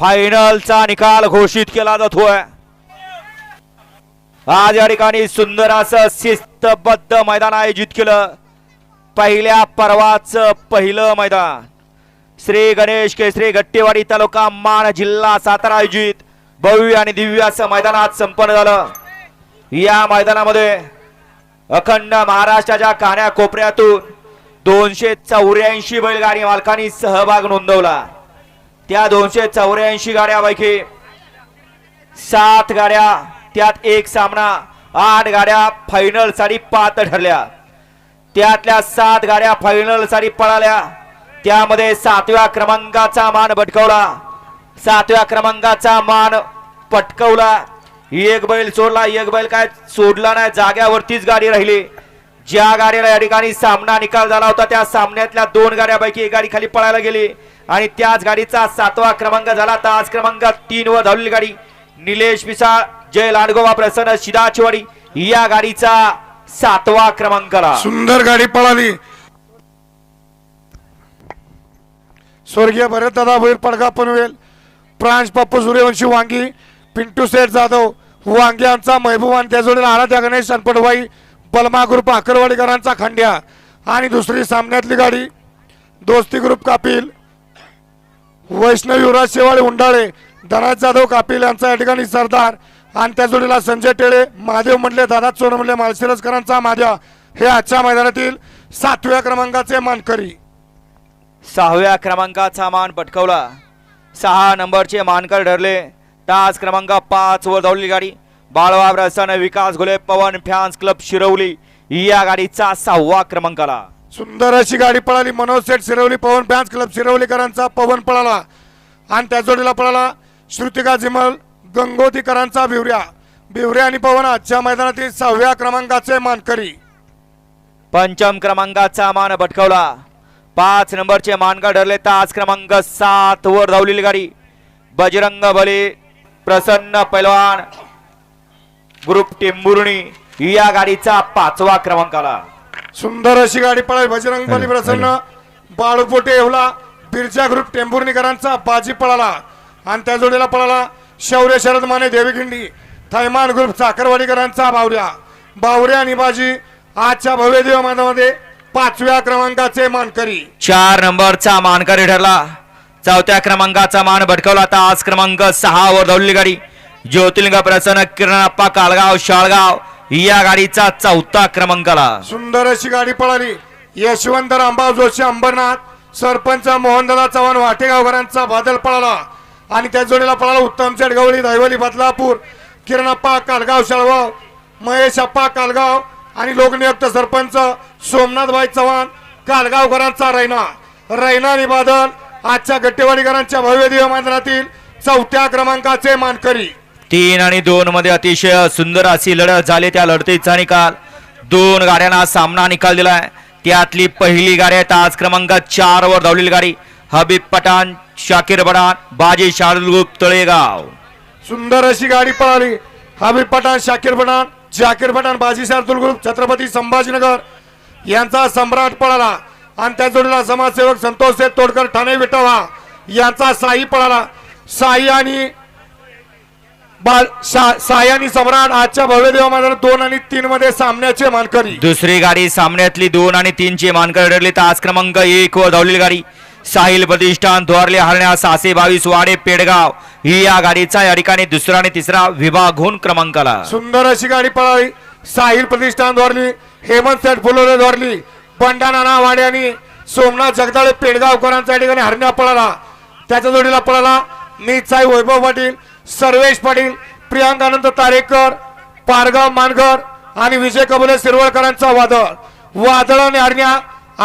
फायनलचा निकाल घोषित केला जातोय. आज या ठिकाणी सुंदर असं शिस्तबद्ध मैदान आयोजित केलं. पहिल्या पर्वाचं पहिलं मैदान. श्री गणेश केसरी गट्टेवाडी तालुका मान जिल्हा सातारा आयोजित भव्य आणि दिव्य असं मैदानात संपन्न झालं. या मैदानामध्ये अखंड महाराष्ट्राच्या कान्या कोपऱ्यातून दोनशे चौऱ्याऐंशी बैलगाडी मालकांनी सहभाग नोंदवला. त्या दोनशे चौऱ्याऐंशी गाड्यापैकी सात गाड्या त्यात एक सामना आठ गाड्या फायनलसाठी पात्र ठरल्या. त्यातल्या सात गाड्या फायनलसाठी पळाल्या. त्यामध्ये सातव्या क्रमांकाचा मान भटकवला. सातव्या क्रमांकाचा मान पटकवला. एक बैल सोडला एक बैल काय सोडला नाही जाग्यावरतीच गाडी राहिली. ज्या गाडीला या ठिकाणी सामना निकाल झाला होता त्या सामन्यातल्या दोन गाड्यापैकी एक गाडी खाली पळायला गेली आणि त्याच गाडीचा सातवा क्रमांक झाला. तास क्रमांक तीन वर धावलेली गाडी निलेश पिसाळ जय लांडगोवा प्रसन्न शिदाचवाडी या गाडीचा सातवा क्रमांकाला. सुंदर गाडी पळाली. स्वर्गीय भरतदादा भैर पडगा पनवेल प्रांश पप्पू सूर्यवंशी वांगी पिंटू सेठ जाधव वांगी यांचा महबूब आणि त्या जोडीला त्या गणेश सनपटवाई पलमा ग्रुप अकरवाडीकरांचा खंड्या. आणि दुसरी सामन्यातली गाडी दोस्ती ग्रुप कापिल. वैष्णव युवराज शेवाळे उंडाळे धनाज जाधव कापिल यांचा या ठिकाणी सरदार. आणि त्या जोडीला संजय टेळे महादेव म्हटले दादा चोरमले माळशिरसकरांचा माझ्या. हे आजच्या मैदानातील सातव्या क्रमांकाचे मानकरी. सहाव्या क्रमांकाचा मान पटकवला. सहा नंबरचे मानकर ठरले. तास क्रमांक पाच वर धावलेली गाडी. बाळवा प्रसन्न विकास घोले पवन फॅन्स क्लब शिरवली. या गाडीचा सहावा क्रमांकाला. सुंदर अशी गाडी पळाली. मनोज सेठ शिरवली पवन फॅन्स क्लब शिरवलीकरांचा पवन पळाला. आणि त्या जोडीला पळाला श्रुतिका जिमल गंगोतीकरांचा बिवऱ्या. बिवऱ्या आणि पवन आजच्या मैदानातील सहाव्या क्रमांकाचे मानकरी. पंचम क्रमांकाचा मान पटकवला पाच नंबरचे मानकर ठरले. तास क्रमांक सात वर धावलेली गाडी. बजरंग बली प्रसन्न पैलवान. ग्रुप टेंभुर्णी या गाडीचा पाचवा क्रमांकाला सुंदर अशी गाडी पळाली बजरंग बली प्रसन्न बाळूपोटे येवला बिरजा ग्रुप टेंभुर्णीकरांचा बाजी पळाला. आणि त्या जोडीला पळाला शौर्य शरद माने देवीखिंडी थैमान ग्रुप साखरवाडीकरांचा बावऱ्या. बावऱ्या आणि बाजी आजच्या भव्य देव मैदानामध्ये पाचव्या क्रमांकाचे मानकरी. चार नंबरचा मानकरी ठरला. चौथ्या क्रमांकाचा मान भटकवला. तास क्रमांक सहा वर धावलेली गाडी. ज्योतिर्लिंग प्रसन्न किरणप्पा कालगाव शाळगाव या गाडीचा चौथा क्रमांकाला. सुंदर अशी गाडी पळाली. यशवंत रामभाऊ जोशी अंबरनाथ सरपंच मोहनदादा चव्हाण वाटेगावकरांचा बादल पळाला. आणि त्या जोडीला पळाला उत्तम चेडगवळी दैवली बदलापूर किरणप्पा कालगाव शाळगाव महेश अप्पा कालगाव आणि लोकनियुक्त सरपंच सोमनाथबाई चव्हाण कालगावकरांचा रैना. रैना आणि बादल आजच्या गट्टेवाडीकरांच्या भव्य दिव्य मैदानातील चौथ्या क्रमांकाचे मानकरी. तीन आणि दोन मध्ये अतिशय सुंदर अशी लढत झाली त्या लढतीचा निकाल. दोन गाड्यांना सामना निकाल दिलाय त्यातली पहिली गाडी आहे आज क्रमांक चार वर धावलेली गाडी. हबीब पठाण शाकिर पठाण बाजी शार्दुल तळेगाव. सुंदर अशी गाडी पळाली. हबीब पठाण शाकिर पठाण शाकिर पठाण बाजी शार्दुल छत्रपती संभाजीनगर यांचा सम्राट पळाला. आणि त्या जोडीला समाजसेवक संतोष तोडकर ठाणे विटावा यांचा साई पळाला. साई आणि बा- शा- साई आणि सम्राट आजच्या भव्य देवा मैदानात दोन आणि तीन मध्ये सामन्याचे मानकरी. दुसरी गाडी सामन्यातली दोन आणि तीनची मानकर ठरली. तास क्रमांक एक वर धावलेली गाडी. साहिल प्रतिष्ठान द्वारले हरण्या सासे बावीस वाडे पेडगाव. ही या गाडीचा या ठिकाणी दुसरा आणि तिसरा विभागून क्रमांकाला. सुंदर अशी गाडी पळाली. साहिल प्रतिष्ठान द्वारली हेमंत सेठ फुलोरे द्वारली बंडा नाना वाडे आणि सोमनाथ जगदाळे पेडगावकरांचा या ठिकाणी हरण्या पळाला. त्याच्या जोडीला पळाला. निसाई वैभव पाटील सर्वेश पाटील प्रियांकानंद तारेकर पारगाव मानकर आणि विजय कबुले शिरवळकरांचा वादळ. वादळ आणि हरण्या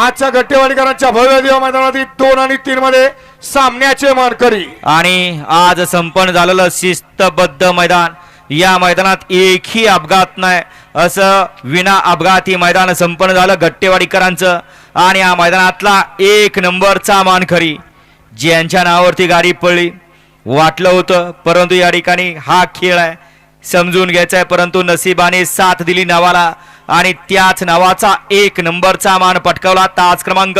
आजच्या गट्टेवाडीकरांच्या भव्य देव मैदानातील दोन आणि तीन मध्ये सामन्याचे मानकरी. आणि आज संपन्न झालेलं शिस्तबद्ध मैदान. या मैदानात एकही अपघात नाही. असं विना अपघाती मैदान संपन्न झालं गट्टेवाडीकरांचं. आणि या मैदानातला एक नंबरचा मानकरी ज्यांच्या नावावरती गाडी पडली. वाटलं होतं परंतु या ठिकाणी हा खेळ आहे. समजून घ्यायचा आहे परंतु नशिबाने साथ दिली नावाला आणि त्याच नावाचा एक नंबरचा मान पटकावला तास क्रमांक.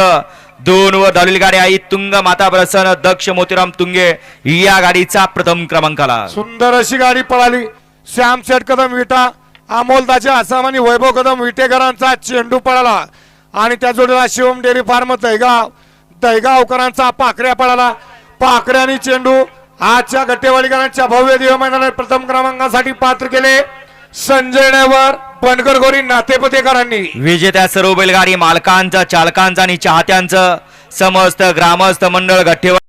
दोन वर धावलेली गाडी आई तुंग माता प्रसन्न दक्ष मोतीराम तुंगे या गाडीचा प्रथम क्रमांकाला. सुंदर अशी गाडी पळाली. श्याम शेठ कदम विटा अमोलदाचे आसाम आणि वैभव कदम विटेकरांचा चेंडू पळाला. आणि त्या जोडीला शिवम डेअरी फार्म दहगाव दहगावकरांचा पाखऱ्या पळाला. पाखऱ्या आणि चेंडू आजच्या गट्टेवाडीकरांच्या भव्य दिव्य मैदानात प्रथम क्रमांकासाठी पात्र केले संजय नेवर बनकर गोरी नातेपतेकरांनी. विजेत्या सर्व बैलगाडी मालकांचं चालकांचं आणि चाहत्यांचं समस्त ग्रामस्थ मंडळ गट्टेवाडी